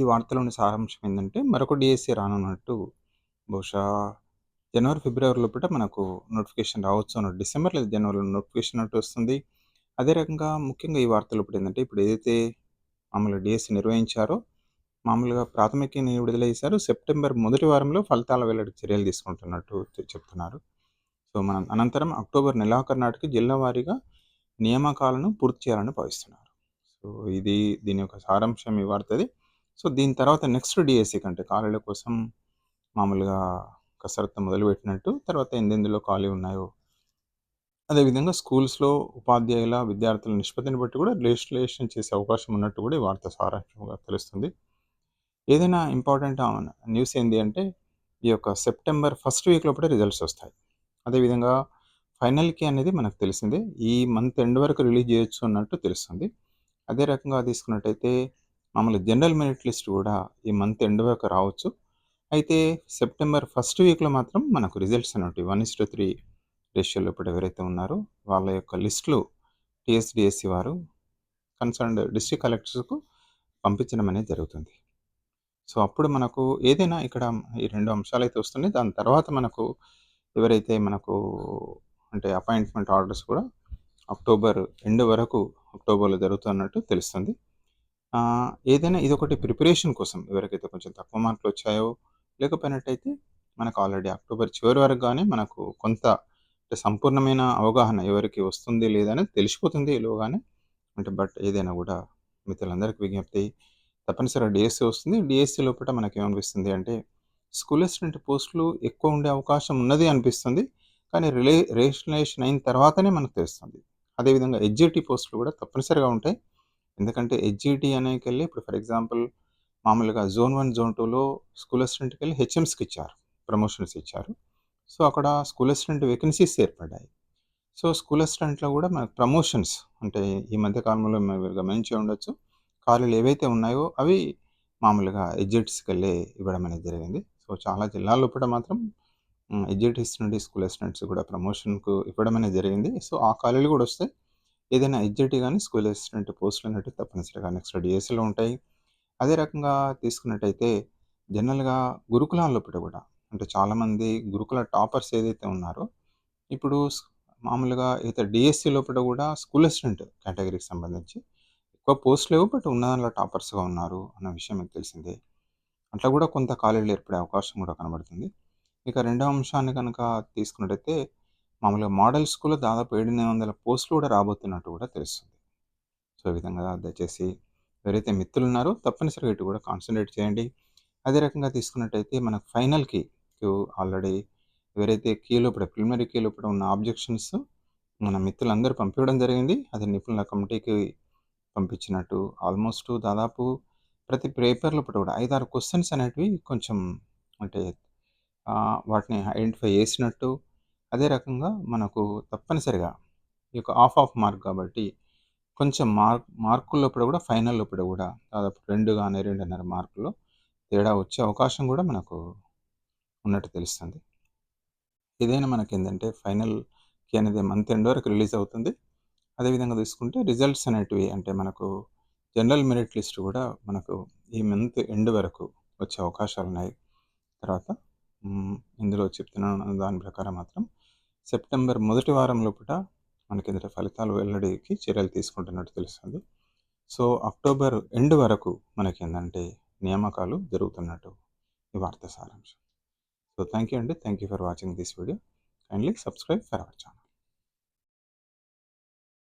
ఈ వార్తలోని సారాంశం ఏంటంటే మరొక డిఎస్సి రానున్నట్టు బహుశా జనవరి, ఫిబ్రవరి పూట మనకు నోటిఫికేషన్ రావచ్చు అన్నట్టు. డిసెంబర్ లేదా జనవరిలో నోటిఫికేషన్ అన్నట్టు వస్తుంది. అదే రకంగా ముఖ్యంగా ఈ వార్తలు ఇప్పుడు ఏంటంటే ఇప్పుడు ఏదైతే మామూలుగా డిఎస్సి నిర్వహించారో, మామూలుగా ప్రాథమికని విడుదల చేశారు. సెప్టెంబర్ మొదటి వారంలో ఫలితాల వెల్లడి చర్యలు తీసుకుంటున్నట్టు చెప్తున్నారు. సో, మనం అనంతరం అక్టోబర్ నెలాఖరు నాటికి జిల్లా వారీగా నియామకాలను పూర్తి చేయాలని భావిస్తున్నారు. సో, ఇది దీని యొక్క సారాంశం ఈ వార్తది. సో, దీని తర్వాత నెక్స్ట్ డీఎస్సీ కంటే ఖాళీల కోసం మామూలుగా కసరత్తు మొదలుపెట్టినట్టు, తర్వాత ఎందెందులో ఖాళీ ఉన్నాయో అదేవిధంగా స్కూల్స్‌లో ఉపాధ్యాయుల, విద్యార్థుల నిష్పత్తిని బట్టి కూడా రిజిస్ట్రేషన్ చేసే అవకాశం ఉన్నట్టు కూడా ఈ వార్త సారాంశంగా తెలుస్తుంది. ఏదైనా ఇంపార్టెంట్ న్యూస్ ఏంది అంటే, ఈ యొక్క సెప్టెంబర్ ఫస్ట్ వీక్ లోపలే రిజల్ట్స్ వస్తాయి. అదేవిధంగా ఫైనల్‌కి అనేది మనకు తెలిసిందే. ఈ మంత్ ఎండ్ వరకు రిలీజ్ చేయొచ్చు అన్నట్టు తెలుస్తుంది. అదే రకంగా తీసుకున్నట్టయితే మామూలు జనరల్ మెరిట్ లిస్ట్ కూడా ఈ మంత్ ఎండ్ వరకు రావచ్చు. అయితే సెప్టెంబర్ ఫస్ట్ వీక్‌లో మాత్రం మనకు రిజల్ట్స్ అనేవి వన్ ఇస్ టూ త్రీ రేషియోలో ఇప్పుడు ఎవరైతే ఉన్నారో వాళ్ళ యొక్క లిస్టులు టీఎస్‌డీఎస్సీ వారు కన్సర్న్డ్ డిస్ట్రిక్ట్ కలెక్టర్స్‌కు పంపించడం అనేది జరుగుతుంది. సో, అప్పుడు మనకు ఏదైనా ఇక్కడ ఈ రెండు అంశాలు అయితే వస్తున్నాయి. దాని తర్వాత మనకు ఎవరైతే మనకు అంటే అపాయింట్‌మెంట్ ఆర్డర్స్ కూడా అక్టోబర్ ఎండ్ వరకు అక్టోబర్‌లో జరుగుతున్నట్టు తెలుస్తుంది. ఏదైనా ఏదైనా ఇదొకటి ప్రిపరేషన్ కోసం ఎవరికైతే కొంచెం తక్కువ మార్కులు వచ్చాయో, లేకపోయినట్టయితే మనకు ఆల్రెడీ అక్టోబర్ చివరి వరకు కానీ మనకు కొంత అంటే సంపూర్ణమైన అవగాహన ఎవరికి వస్తుంది లేదా తెలిసిపోతుంది ఈలోగానే. అంటే బట్ ఏదైనా కూడా మిత్రులందరికీ విజ్ఞప్తి తప్పనిసరిగా డిఎస్సీ వస్తుంది. డిఎస్సి లోపల మనకి ఏమనిపిస్తుంది అంటే, స్కూల్ అసిస్టెంట్ పోస్టులు ఎక్కువ ఉండే అవకాశం ఉన్నది అనిపిస్తుంది. కానీ రిలే రేషనలైజేషన్ అయిన తర్వాతనే మనకు తెలుస్తుంది. అదేవిధంగా ఎడ్జిటీ పోస్టులు కూడా తప్పనిసరిగా ఉంటాయి. ఎందుకంటే హెచ్‌జిటి అనేకెళ్ళి ఇప్పుడు ఫర్ ఎగ్జాంపుల్ మామూలుగా జోన్ వన్ జోన్ టూలో స్కూల్ అసిస్టెంట్‌కెళ్ళి హెచ్ఎంస్కి ఇచ్చారు. ప్రమోషన్స్ ఇచ్చారు. సో, అక్కడ స్కూల్ అసిస్టెంట్ వేకెన్సీస్ ఏర్పడ్డాయి. సో, స్కూల్ అసిస్టెంట్‌లో కూడా మనకు ప్రమోషన్స్ అంటే ఈ మధ్య కాలంలో మీరు గమనించే ఉండొచ్చు. ఖాళీలు ఏవైతే ఉన్నాయో అవి మామూలుగా హెచ్‌జిటిస్‌కెళ్ళి ఇవ్వడం అనేది జరిగింది. సో, చాలా జిల్లాల్లో కూడా మాత్రం హ్మ్, నుండి స్కూల్ అసిస్టెంట్స్ కూడా ప్రమోషన్‌కు ఇవ్వడం అనేది జరిగింది. సో, ఆ ఖాళీలు కూడా వస్తాయి. ఏదైనా హెచ్‌జిటి కానీ స్కూల్ అసిస్టెంట్ పోస్టులు అనేటివి తప్పనిసరిగా నెక్స్ట్ డిఎస్సిలో ఉంటాయి. అదే రకంగా తీసుకున్నట్టయితే జనరల్‌గా గురుకులాల్లో లోపట కూడా అంటే చాలామంది గురుకుల టాపర్స్ ఏదైతే ఉన్నారో, ఇప్పుడు మామూలుగా అయితే డిఎస్సి లోపట కూడా స్కూల్ అసిస్టెంట్ కేటగిరీకి సంబంధించి ఎక్కువ పోస్టులు లేవు. బట్ ఉన్న దాంట్లో టాపర్స్‌గా ఉన్నారు అన్న విషయం మీకు తెలిసిందే. అట్లా కూడా కొంత ఖాళీలు ఏర్పడే అవకాశం కూడా కనబడుతుంది. ఇక రెండవ అంశాన్ని కనుక తీసుకున్నట్టయితే మామూలుగా మోడల్ స్కూల్‌లో దాదాపు 700 పోస్టులు కూడా రాబోతున్నట్టు కూడా తెలుస్తుంది. సో, ఈ విధంగా దయచేసి ఎవరైతే మిత్రులున్నారో తప్పనిసరిగా ఇటు కూడా కాన్సన్ట్రేట్ చేయండి. అదే రకంగా తీసుకున్నట్టయితే మనకు ఫైనల్‌కి కు ఆల్రెడీ ఎవరైతే కీ లోపల ప్రిలిమినరీ కీ లోపల ఉన్న ఆబ్జెక్షన్స్ మన మిత్రులందరూ పంపించడం జరిగింది. అది నిపుణుల కమిటీకి పంపించినట్టు ఆల్మోస్ట్ దాదాపు ప్రతి పేపర్ లోపట కూడా ఐదారు క్వశ్చన్స్ అనేటివి కొంచెం అంటే వాటిని ఐడెంటిఫై చేసినట్టు అదే రకంగా మనకు తప్పనిసరిగా ఈ యొక్క హాఫ్ ఆఫ్ మార్క్ కాబట్టి కొంచెం మార్క్ మార్కుల్లోప్పుడు కూడా ఫైనల్ లోపల కూడా దాదాపు రెండు కానీ రెండున్నర మార్కులు తేడా వచ్చే అవకాశం కూడా మనకు ఉన్నట్టు తెలుస్తుంది. ఏదైనా ఏంటంటే ఫైనల్‌కి అనేది మంత్ ఎండ్ వరకు రిలీజ్ అవుతుంది. అదేవిధంగా తీసుకుంటే రిజల్ట్స్ అనేటివి అంటే మనకు జనరల్ మెరిట్ లిస్ట్ కూడా మనకు ఈ మంత్ ఎండ్ వరకు వచ్చే అవకాశాలు ఉన్నాయి తర్వాత ఇందులో చెప్తున్న దాని ప్రకారం మాత్రం సెప్టెంబర్ మొదటి వారం మనకి మనకేందంటే ఫలితాలు వెల్లడికి చర్యలు తీసుకుంటున్నట్టు తెలుస్తుంది. సో, అక్టోబర్ ఎండ్ వరకు మనకి ఏంటంటే నియామకాలు జరుగుతున్నట్టు ఈ వార్త సారాంశం. సో, థ్యాంక్ యూ అండి. Thank you for watching this video. Kindly subscribe for our channel.